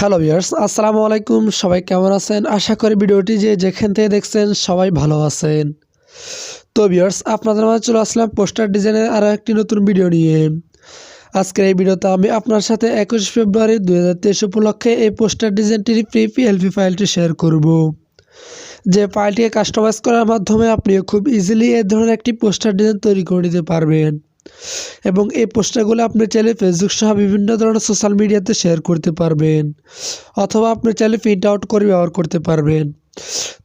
Hello viewers আসসালামু আলাইকুম। সবাই কেমন আছেন? আশা করি ভিডিওটি যে যেখান থেকে দেখছেন সবাই ভালো আছেন। তো ভিউয়ার্স আপনাদের মাঝে চলে আসলাম পোস্টার ডিজাইনের আরও একটি নতুন ভিডিও নিয়ে। আজকের এই ভিডিওতে আমি আপনার সাথে একুশ ফেব্রুয়ারি দু হাজার তেইশ উপলক্ষে এই পোস্টার ডিজাইনটির প্রি পিএলপি ফাইলটি শেয়ার করব। যে ফাইলটিকে কাস্টমাইজ করার মাধ্যমে আপনি খুব ইজিলি এই ধরনের একটি পোস্টার ডিজাইন তৈরি করে নিতে পারবেন। এবং এই পোস্টারগুলো আপনি চাইলে ফেসবুক সহ বিভিন্ন ধরনের সোশ্যাল মিডিয়াতে শেয়ার করতে পারবেন, অথবা আপনি চাইলে প্রিন্ট আউট করে ব্যবহার করতে পারবেন।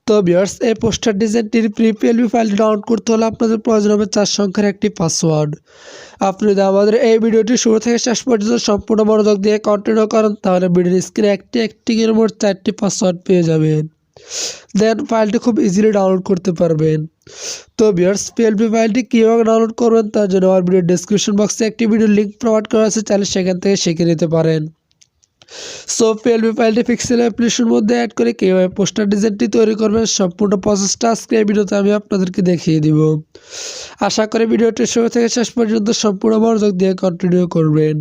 তো বিয়ার্স এই পোস্টার ডিজাইনটির প্রিপিএলবি ফাইল ডাউনলোড করতে হলে আপনাদের প্রয়োজন হবে চার সংখ্যার একটি পাসওয়ার্ড আপনি যদি আমাদের এই ভিডিওটি শুরু থেকে শেষ পর্যন্ত সম্পূর্ণ মনোযোগ দিয়ে কন্টিনিউ করেন, তাহলে ভিডিওর স্ক্রিনে একটি একটি করে মোট চারটি পাসওয়ার্ড পেয়ে যাবেন। দেন ফাইলটি খুব ইজিলি ডাউনলোড করতে পারবেন। তো বিয়ার্স পিএলপি ফাইলটি কীভাবে ডাউনলোড করবেন তার জন্য আমার ভিডিও ডিসক্রিপশন বক্সে একটি ভিডিও লিঙ্ক প্রোভাইড করা আছে, চাইলে সেখান থেকে শিখে নিতে পারেন। সো পিএলপি ফাইলটি পিক্সেল অ্যাপ্লিকেশনের মধ্যে অ্যাড করে কীভাবে পোস্টার ডিজাইনটি তৈরি করবেন, সম্পূর্ণ প্রসেসটা আজকে এই ভিডিওতে আমি আপনাদেরকে দেখিয়ে দিব। আশা করি ভিডিওটি শুরু থেকে শেষ পর্যন্ত সম্পূর্ণ মনোযোগ দিয়ে কন্টিনিউ করবেন।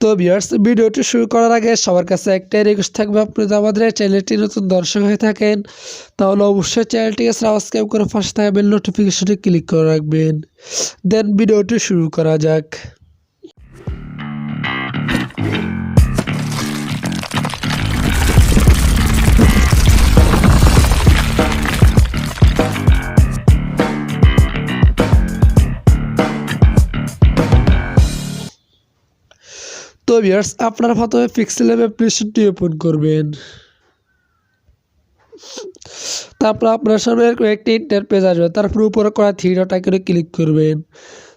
তো ভিউয়ার্স ভিডিওটি শুরু করার আগে সবার কাছে একটাই রিকোয়েস্ট থাকবে, আপনি যদি আমাদের চ্যানেলটি নতুন দর্শক হয়ে থাকেন, তাহলে অবশ্যই চ্যানেলটিকে সাবস্ক্রাইব করে পাশে থাকা বেল নোটিফিকেশনে ক্লিক করে রাখবেন। দেন ভিডিওটি শুরু করা যাক। তো ভিউয়ার্স আপনারা প্রথমে পিক্সেল অ্যাপ অ্যাপ্লিকেশনটি ওপেন করবেন। তারপর আপনার সামনে একটি ইন্টারপেজ আসবে। তারপর উপরে করা থ্রি ডট আইকনে ক্লিক করবেন।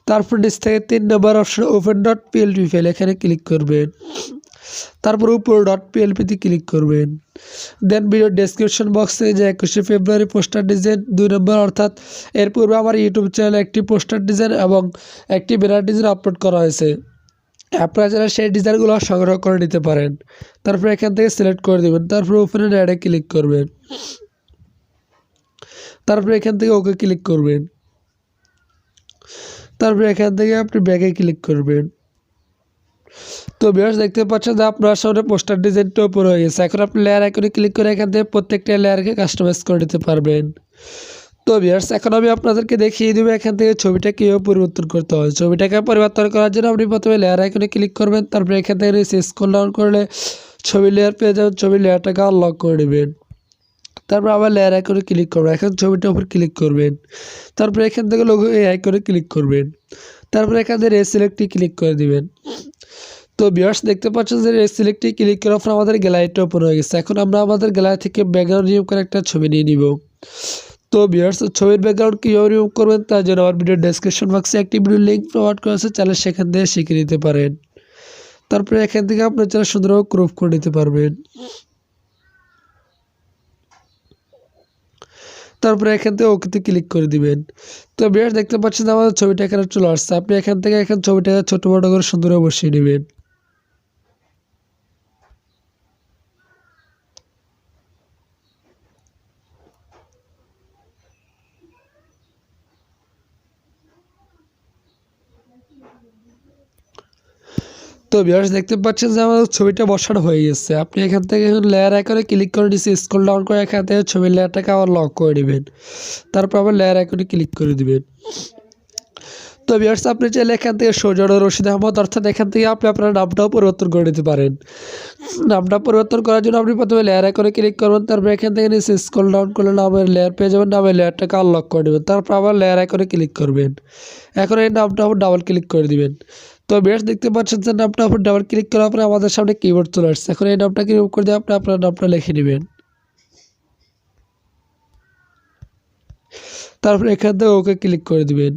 তারপর নিচ থেকে তিন number option open dot PLP file এখানে ক্লিক করবেন। তারপর উপর ডট পিএলপিতে ক্লিক করবেন। দেন ভিডিও ডেসক্রিপশন বক্সে যে একুশে ফেব্রুয়ারি পোস্টার ডিজাইন দুই নম্বর অর্থাৎ এর পূর্বে আমার ইউটিউব চ্যানেলে একটি পোস্টার ডিজাইন এবং একটি ব্যানার ডিজাইন আপলোড করা হয়েছে। আপনারা যারা সেই ডিজাইনগুলো সংগ্রহ করে নিতে পারেন, তারপর এখান থেকে সিলেক্ট করে দেবেন, তারপর ওপেনে অ্যাডে ক্লিক করবেন। তারপর এখান থেকে ওকে ক্লিক করবেন। তারপর এখান থেকে আপনি ব্যাগে ক্লিক করবেন। তো বিয়ার্স দেখতে পাচ্ছেন যে আপনার সামনে পোস্টার ডিজাইনটা উপর হয়ে গেছে। এখন আপনি লেয়ার আইকনে ক্লিক করে এখান থেকে প্রত্যেকটা লেয়ারকে কাস্টমাইজ করে নিতে পারবেন। তো বিয়ার্স এখন আমি আপনাদেরকে দেখিয়ে দেবো এখান থেকে ছবিটা কীভাবে পরিবর্তন করতে হয়। ছবিটাকে পরিবর্তন করার জন্য আপনি প্রথমে লেয়ার আইকনে ক্লিক করবেন, তারপরে এখান থেকে স্ক্রল ডাউন করলে ছবি লেয়ার পেয়ে যাবেন, ছবি লেয়ারটাকে আনলক করে নেবেন। তারপর আবার লেয়ার আইকনে ক্লিক করবেন, এখন ছবিটার উপর ক্লিক করবেন। তারপরে এখান থেকে লোগো এই আইকনে ক্লিক করবেন। তারপরে এখান থেকে রে সিলেক্টে ক্লিক করে দিবেন। তো বিয়ার্স দেখতে পাচ্ছেন যে রে সিলেক্টে ক্লিক করার পর আমাদের গ্যালারিটা ওপেন হয়ে গেছে। এখন আমরা আমাদের গ্যালারি থেকে ব্যাকগ্রাউন্ড রিমুভ করে একটা ছবি নিয়ে নিব। তো বিয়ার্স ছবির ব্যাকগ্রাউন্ড কীভাবে রিমুভ করবেন তার জন্য আমার ভিডিও ডেসক্রিপশন বক্সে একটি ভিডিও লিঙ্ক প্রোভাইড করা আছে, চাইলে সেখান থেকে শিখে নিতে পারেন। তারপরে এখান থেকে আপনার চাইলে সুন্দরভাবে ক্রপ করে নিতে পারবেন। তারপরে এখান থেকে ওকেতে ক্লিক করে দিবেন। তো বিয়ার্স দেখতে পাচ্ছেন আমাদের ছবিটা এখানে চলে আসছে। আপনি এখান থেকে এখানে ছবিটাকে ছোটো বড়ো করে সুন্দরভাবে বসিয়ে নেবেন তো ভিউয়ার্স দেখতে পাচ্ছেন যে আমাদের ছবিটা বসানো হয়ে গেছে। আপনি এখান থেকে এখন লেয়ার আইকনে ক্লিক করে নিচ্ছি স্ক্রল ডাউন করে এখান থেকে ছবির লেয়ারটাকে আবার লক করে নেবেন। তারপর আবার লেয়ার আইকনে ক্লিক করে দিবেন। তো ভিউয়ার্স আপনি চাইলে এখান থেকে সৌজন্য রশিদ আহমদ অর্থাৎ এখান থেকে আপনি আপনার নামটাও পরিবর্তন করে নিতে পারেন। নামটা পরিবর্তন করার জন্য আপনি প্রথমে লেয়ার আইকনে ক্লিক করবেন, তারপর এখান থেকে নিচে স্ক্রল ডাউন করলে নামের লেয়ার পেয়ে যাবেন, নামের লেয়ারটাকে আনলক করে নেবেন। তারপর আবার লেয়ার আইকনে ক্লিক করবেন। এখন এই নামটা ডাবল ক্লিক করে দিবেন। তো বেশ দেখতে পাচ্ছেন যে নামটা আপনি ডাবল ক্লিক করার পরে আমাদের সামনে কিবোর্ড চলে আসছে। এখন এই নামটাকে রিমুভ করে দিয়ে আপনি আপনার নামটা লিখে নেবেন। তারপর এখান থেকে ওকে ক্লিক করে দিবেন।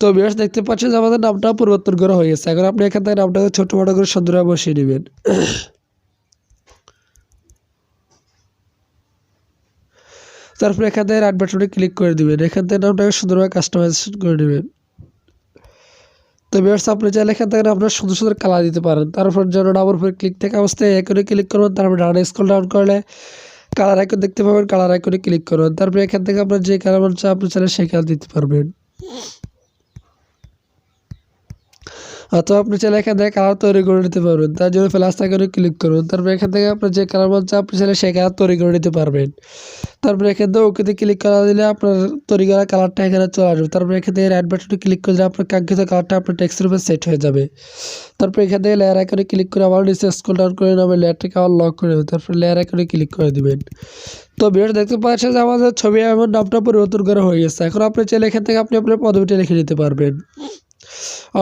তো বেশ দেখতে পাচ্ছেন যে আমাদের নামটা পরিবর্তন করা হয়ে গেছে। এখন আপনি এখান থেকে নামটাকে ছোটো বড়ো করে সুন্দরভাবে বসিয়ে নেবেন। তারপরে এখান থেকে রাইট বাটনে ক্লিক করে দিবেন। এখান থেকে নামটাকে সুন্দরভাবে কাস্টমাইজেশন করে নেবেন। তো ভিউয়ার্স আপনি চাইলে এখান থেকে আপনার সুন্দর সুন্দর কালার দিতে পারেন। তারপর যেন ডাবল উপরে ক্লিক থেকে অবস্থায় করে ক্লিক করবেন, তারপর ডানে স্কুল ডাউন করলে কালার আইকন দেখতে পাবেন কালার আইকনে ক্লিক করবেন। তারপরে এখান থেকে আপনার যে কালার মন চায়, আপনি চাইলে সেই কালার দিতে পারবেন। অথবা আপনি চাইলে এখান থেকে কালার তৈরি করে নিতে পারবেন। তার জন্য প্লাস আইকনে ক্লিক করুন। তারপর এখান থেকে আপনার যে কালার বলছে আপনি চাইলে সেই কালার তৈরি করে নিতে পারবেন। তারপরে এখান থেকে ওকেতে ক্লিক করা দিলে আপনার তৈরি করা কালারটা এখানে চলে আসবে। তারপর এখান থেকে রাইট বাটনে ক্লিক করে দিলে আপনার কাঙ্ক্ষিত কালারটা আপনার টেক্সটের উপর সেট হয়ে যাবে। তারপর এখান থেকে লেয়ার আইকনে ক্লিক করে আবার নিচে স্ক্রল ডাউন করে নেবেন। লেয়ারটাকে আবার লক করে নেবেন। তারপর লেয়ার আইকনে ক্লিক করে দিবেন। তো ভিডিও দেখতে পাচ্ছেন যে আমাদের ছবি এবং নামটা পরিবর্তন করা হয়ে গেছে। এখন আপনি চাইলে এখান থেকে আপনি আপনার পদবিটা লিখে নিতে পারবেন।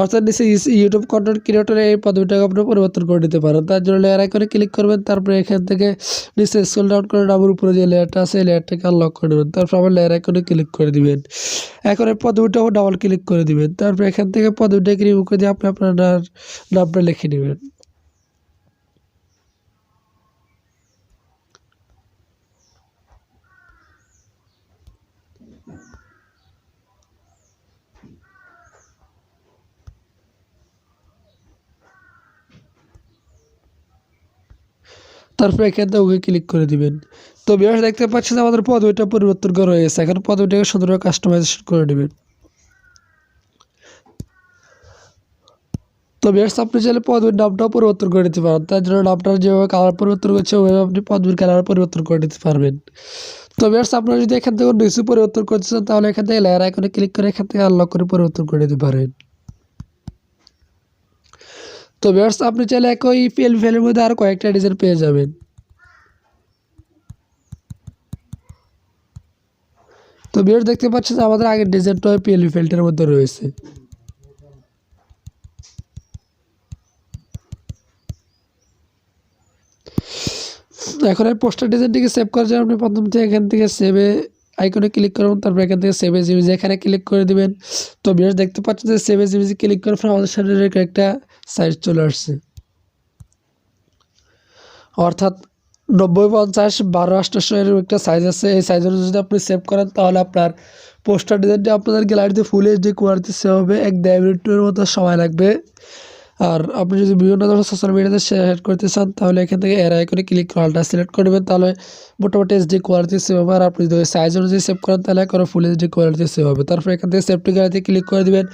অর্থাৎ নিচে ইউটিউব কন্টেন্ট ক্রিয়েটরে এই পদবিটাকে আপনি পরিবর্তন করে নিতে পারেন। তার জন্য লেয়ার আইকনে ক্লিক করবেন, তারপরে এখান থেকে নিচে স্কুল ডাউন করে নামের উপরে যে লেয়ারটা আছে, এই লেয়ারটাকে আনলক করে নেবেন। তারপর আবার লেয়ার আইকনে ক্লিক করে দিবেন। এখন এই পদবিটাও ডাবল ক্লিক করে দিবেন। তারপর এখান থেকে পদবিটাকে রিমুভ করে দিয়ে আপনি আপনার নামটা লিখে নেবেন। তারপর এখান থেকে ওকে ক্লিক করে দিবেন। তো বিয়াস দেখতে পাচ্ছেন যে আমাদের পদবিটা পরিবর্তন করা হয়ে গেছে। এখন পদবিটাকে সুন্দরভাবে কাস্টমাইজেশন করে নেবেন তো বিয়ার্স আপনি চাইলে পদবির নামটাও পরিবর্তন করে নিতে পারেন। তার জন্য নামটার যেভাবে কালার পরিবর্তন করছে, ওইভাবে আপনি পদবির কালার পরিবর্তন করে নিতে পারবেন। তো বিয়ার্স আপনারা যদি এখান থেকে কিছু পরিবর্তন করতে চান, তাহলে এখান থেকে লেয়ার আইকনে ক্লিক করে এখান থেকে আনলক করে পরিবর্তন করে নিতে পারেন। তো বিয়ার্স আপনি চাইলে একই পিএল ফেলের মধ্যে আর কয়েকটা ডিজাইন পেয়ে যাবেন। তো বিয়ার্স দেখতে পাচ্ছেন আমাদের আগের ডিজাইনটা পিএল ফেল্টের মধ্যে রয়েছে। এখন এই পোস্টার ডিজাইনটিকে সেভ করার জন্য আপনি প্রথম থেকে এখান থেকে সেভে আইকনে ক্লিক করুন, তারপর এখান থেকে সেভ এজ ইমেজ এখানে ক্লিক করে দিবেন। তো বিয়ার্স দেখতে পাচ্ছেন যে সেভ এজ ইমেজ ক্লিক করার পর আমাদের সামনে একটা সাইজ চলে আসছে। অর্থাৎ নব্বই পঞ্চাশ, বারো আটশো এর একটা সাইজ আছে। এই সাইজ যদি আপনি সেভ করেন, তাহলে আপনার পোস্টার ডিজাইনটি আপনাদের গ্যালারিতে ফুল এইচডি কোয়ালিটি সেভ হবে। এক দেড় মিনিটের মতো সময় লাগবে। আর আপনি যদি বিভিন্ন ধরনের সোশ্যাল মিডিয়াতে শেয়ার করতে চান, তাহলে এখান থেকে এর আইকনে ক্লিক করে আলটা সিলেক্ট করবেন তাহলে মোটামুটি এইচডি কোয়ালিটি সেভ হবে। আর আপনি যদি সাইজ অনুযায়ী সেভ করেন, তাহলে করে ফুল এইচডি কোয়ালিটি সেভ হবে। তারপর এখান থেকে সেফটি গ্যালারিতে ক্লিক করে দেবেন।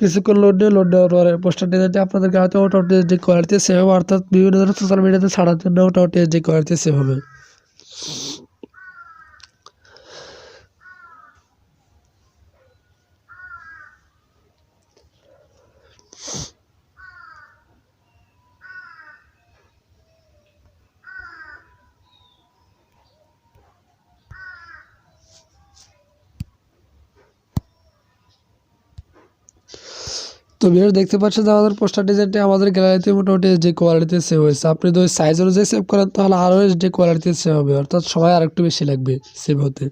কিছুক্ষণ লোড নিয়ে লোড নেওয়ার পরে পোস্টার ডিজাইনটি আপনাদের গাড়িতে মোটামুটি এইচডি কোয়ালিটি সেভ হবে। অর্থাৎ বিভিন্ন ধরনের সোশ্যাল মিডিয়াতে ছাড়ার জন্য মোটামুটি এইচডি কোয়ালিটি সেভ হবে। তো ভিডিও দেখতে পাচ্ছেন আমাদের পোস্টার ডিজাইনটি আমাদের গ্যালারিতে মোটামুটি যে কোয়ালিটিতে সেভ হয়েছে। আপনি যদি সাইজ অনুযায়ী সেভ করেন, তাহলে আরও যে কোয়ালিটিতে সেভ হবে। অর্থাৎ সময় আরেকটু বেশি লাগবে সেভ হতে।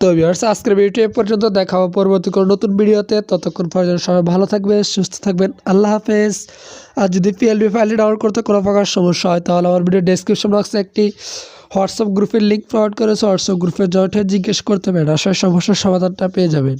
তো ভিউয়ার্স, আজকের ভিডিওটি এ পর্যন্ত। দেখা হবে পরবর্তী কোনো নতুন ভিডিওতে ততক্ষণ পর্যন্ত সবাই ভালো থাকবে সুস্থ থাকবেন। আল্লাহ হাফেজ। আর যদি পিএলবি ফাইলটি ডাউনলোড করতে কোনো প্রকার সমস্যা হয়, তাহলে আমার ভিডিও ডেসক্রিপশন বক্সে একটি হোয়াটসঅ্যাপ গ্রুপের লিঙ্ক প্রোভাইড করেছে হোয়াটসঅ্যাপ গ্রুপে জয়েন্ট হয়ে জিজ্ঞেস করতে পারেন। আশায় সমস্যার সমাধানটা পেয়ে যাবেন।